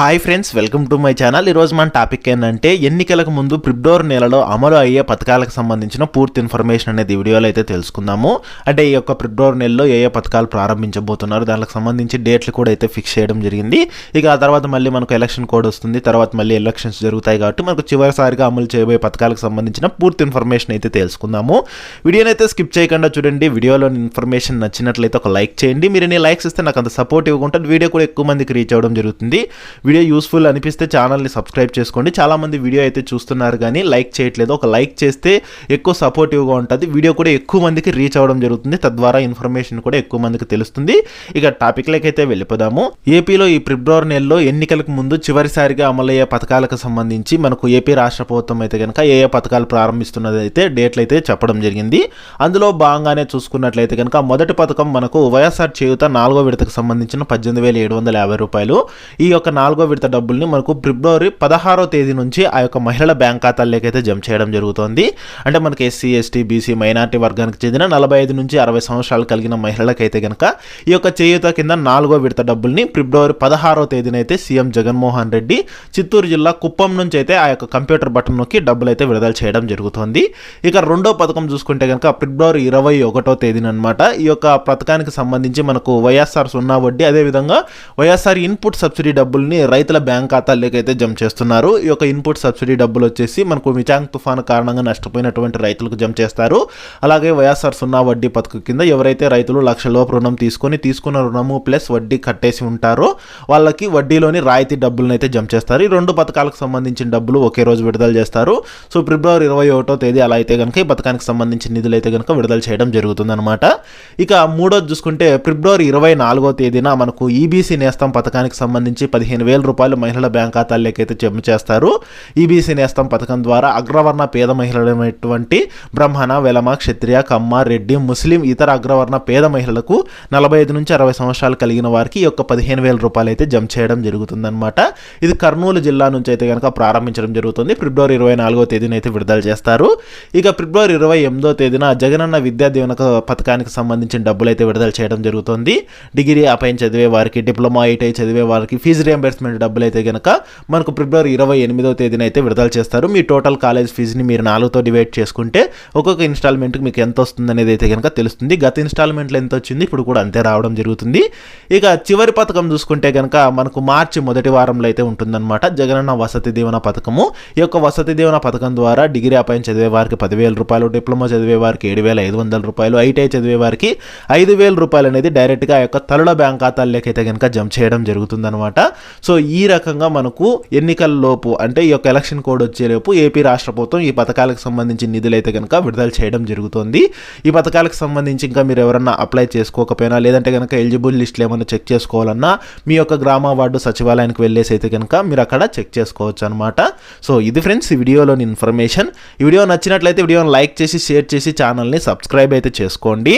Hi friends welcome to my channel. ఈరోజు మన topic ఏంటంటే ఎన్నికలకు ముందు ఫిబ్రవరి నెలలో అమలు అయ్యే పథకాలకు సంబంధించిన పూర్తి ఇన్ఫర్మేషన్ అనేది వీడియోలో అయితే తెలుసుకుందాము. అంటే ఈ యొక్క ఫిబ్రవరి నెలలో ఏ ఏ పథకాలు ప్రారంభించబోతున్నారు దానికి సంబంధించి డేట్లు కూడా అయితే ఫిక్స్ చేయడం జరిగింది. ఇక ఆ తర్వాత మళ్ళీ మనకు ఎలక్షన్ కోడ్ వస్తుంది తర్వాత మళ్ళీ ఎలక్షన్స్ జరుగుతాయి కాబట్టి మనకు చివరిసారిగా అమలు చేయబోయే పథకాలకు సంబంధించిన పూర్తి ఇన్ఫర్మేషన్ అయితే తెలుసుకుందాము. వీడియోని అయితే స్కిప్ చేయకుండా చూడండి వీడియోలోని ఇన్ఫర్మేషన్ నచ్చినట్లయితే ఒక లైక్ చేయండి. మీరు నేను లైక్స్ ఇస్తే నాకు అంత సపోర్ట్ ఇవ్వకుండా వీడియో కూడా ఎక్కువ మందికి రీచ్ అవ్వడం జరుగుతుంది. వీడియో యూస్ఫుల్ అనిపిస్తే ఛానల్ని సబ్స్క్రైబ్ చేసుకోండి. చాలామంది వీడియో అయితే చూస్తున్నారు కానీ లైక్ చేయట్లేదు. ఒక లైక్ చేస్తే ఎక్కువ సపోర్టివ్గా ఉంటుంది. వీడియో కూడా ఎక్కువ మందికి రీచ్ అవ్వడం జరుగుతుంది. తద్వారా ఇన్ఫర్మేషన్ కూడా ఎక్కువ మందికి తెలుస్తుంది. ఇక టాపిక్లకైతే అయితే వెళ్ళిపోదాము. ఏపీలో ఈ ఫిబ్రవరి నెలలో ఎన్నికలకు ముందు చివరిసారిగా అమలయ్యే పథకాలకు సంబంధించి మనకు ఏపీ రాష్ట్ర ప్రభుత్వం అయితే కనుక ఏ ఏ పథకాలు ప్రారంభిస్తున్నది అయితే డేట్లు అయితే చెప్పడం జరిగింది. అందులో భాగంగానే చూసుకున్నట్లయితే కనుక మొదటి పథకం మనకు వైఎస్ఆర్ చేయుత నాలుగో విడతకు సంబంధించిన పద్దెనిమిది వేల ఏడు వందల యాభై రూపాయలు. ఈ యొక్క నాలుగో విడత డబ్బుల్ని మనకు ఫిబ్రవరి పదహారో తేదీ నుంచి ఆ యొక్క మహిళల బ్యాంక్ ఖాతాల్లోకి అయితే జమ చేయడం జరుగుతోంది. అంటే మనకి ఎస్సీ ఎస్టీ బీసీ మైనార్టీ వర్గానికి చెందిన నలభై ఐదు నుంచి అరవై సంవత్సరాలు కలిగిన మహిళలకైతే కనుక ఈ యొక్క చేయూత కింద నాలుగో విడత డబ్బుల్ని ఫిబ్రవరి పదహారో తేదీన అయితే సీఎం జగన్మోహన్ రెడ్డి చిత్తూరు జిల్లా కుప్పం నుంచి అయితే ఆ యొక్క కంప్యూటర్ బటన్ నొక్కి డబ్బులు అయితే విడుదల చేయడం జరుగుతోంది. ఇక రెండో పథకం చూసుకుంటే కనుక ఫిబ్రవరి ఇరవై ఒకటో తేదీన అనమాట ఈ యొక్క పథకానికి సంబంధించి మనకు వైఎస్ఆర్ సున్నా వడ్డీ అదేవిధంగా వైఎస్ఆర్ ఇన్పుట్ సబ్సిడీ డబ్బుల్ని రైతుల బ్యాంక్ ఖాతాల్లోకి అయితే జమ చేస్తున్నారు. ఈ యొక్క ఇన్పుట్ సబ్సిడీ డబ్బులు వచ్చేసి మనకు మిచాంగ్ తుఫాను కారణంగా నష్టపోయినటువంటి రైతులకు జమ చేస్తారు. అలాగే వైఎస్ఆర్ సున్నా వడ్డీ పథకం కింద ఎవరైతే రైతులు లక్ష లోపు రుణం తీసుకొని తీసుకున్న రుణము ప్లస్ వడ్డీ కట్టేసి ఉంటారో వాళ్ళకి వడ్డీలోని రాయితీ డబ్బులను అయితే జమ చేస్తారు. ఈ రెండు పథకాలకు సంబంధించిన డబ్బులు ఒకే రోజు విడుదల చేస్తారు. సో ఫిబ్రవరి ఇరవై ఒకటో తేదీ అలా అయితే కనుక ఈ పథకానికి సంబంధించిన నిధులు అయితే కనుక విడుదల చేయడం జరుగుతుందన్నమాట. ఇక మూడోది చూసుకుంటే ఫిబ్రవరి ఇరవై నాలుగో తేదీన మనకు ఈబీసీ నేస్తం పథకానికి సంబంధించి పదిహేను వేల రూపాయలు మహిళల బ్యాంక్ ఖాతాల్లోకైతే అయితే జమ చేస్తారు. ఈబీసీ నేస్తం పథకం ద్వారా అగ్రవర్ణ పేద మహిళలైనటువంటి బ్రహ్మణ వెలమ క్షత్రియ కమ్మ రెడ్డి ముస్లిం ఇతర అగ్రవర్ణ పేద మహిళలకు నలభై ఐదు నుంచి అరవై సంవత్సరాలు కలిగిన వారికి ఈ యొక్క పదిహేను వేల రూపాయలు అయితే జమ చేయడం జరుగుతుందన్నమాట. ఇది కర్నూలు జిల్లా నుంచి అయితే కనుక ప్రారంభించడం జరుగుతుంది. ఫిబ్రవరి ఇరవై నాలుగో తేదీన అయితే విడుదల చేస్తారు. ఇక ఫిబ్రవరి ఇరవై ఎనిమిదో తేదీన జగనన్న విద్యా దీవెన పథకానికి సంబంధించిన డబ్బులు అయితే విడుదల చేయడం జరుగుతుంది. డిగ్రీ అపైన చదివే వారికి డిప్లొమా ఐటీఐ చదివే వారికి ఫీజు రియంబర్స్మెంట్ డబ్బులు అయితే కనుక మనకు ఫిబ్రవరి ఇరవై ఎనిమిదో తేదీన అయితే విడుదల చేస్తారు. మీ టోటల్ కాలేజ్ ఫీజుని మీరు నాలుగుతో డివైడ్ చేసుకుంటే ఒక్కొక్క ఇన్స్టాల్మెంట్కి మీకు ఎంత వస్తుంది అనేది అయితే కనుక తెలుస్తుంది. గత ఇన్స్టాల్మెంట్లో ఎంత వచ్చింది ఇప్పుడు కూడా అంతే రావడం జరుగుతుంది. ఇక చివరి పథకం చూసుకుంటే కనుక మనకు మార్చి మొదటి వారంలో అయితే ఉంటుందన్నమాట. జగనన్న వసతి దీవెన పథకము. ఈ యొక్క వసతి దీవెన పథకం ద్వారా డిగ్రీ అపాయం చదివే వారికి పదివేల రూపాయలు డిప్లొమా చదివే వారికి ఏడు వేల ఐదు వందల రూపాయలు ఐటీఐ చదివే వారికి ఐదు వేల రూపాయలు అనేది డైరెక్ట్గా ఆ యొక్క తరుణ బ్యాంక్ ఖాతాల్లోకి అయితే కనుక జమ చేయడం జరుగుతుందన్నమాట. సో సో ఈ రకంగా మనకు ఎన్నికల లోపు అంటే ఈ యొక్క ఎలక్షన్ కోడ్ వచ్చేలోపు ఏపీ రాష్ట్ర ప్రభుత్వం ఈ పథకాలకు సంబంధించిన నిధులు అయితే కనుక విడుదల చేయడం జరుగుతుంది. ఈ పథకాలకు సంబంధించి ఇంకా మీరు ఎవరన్నా అప్లై చేసుకోకపోయినా లేదంటే కనుక ఎలిజిబుల్ లిస్టులు ఏమైనా చెక్ చేసుకోవాలన్నా మీ యొక్క గ్రామ వార్డు సచివాలయానికి వెళ్ళేసి అయితే కనుక మీరు అక్కడ చెక్ చేసుకోవచ్చు అనమాట సో ఇది ఫ్రెండ్స్ ఈ వీడియోలోని ఇన్ఫర్మేషన్. ఈ వీడియో నచ్చినట్లయితే వీడియోని లైక్ చేసి షేర్ చేసి ఛానల్ని సబ్స్క్రైబ్ అయితే చేసుకోండి.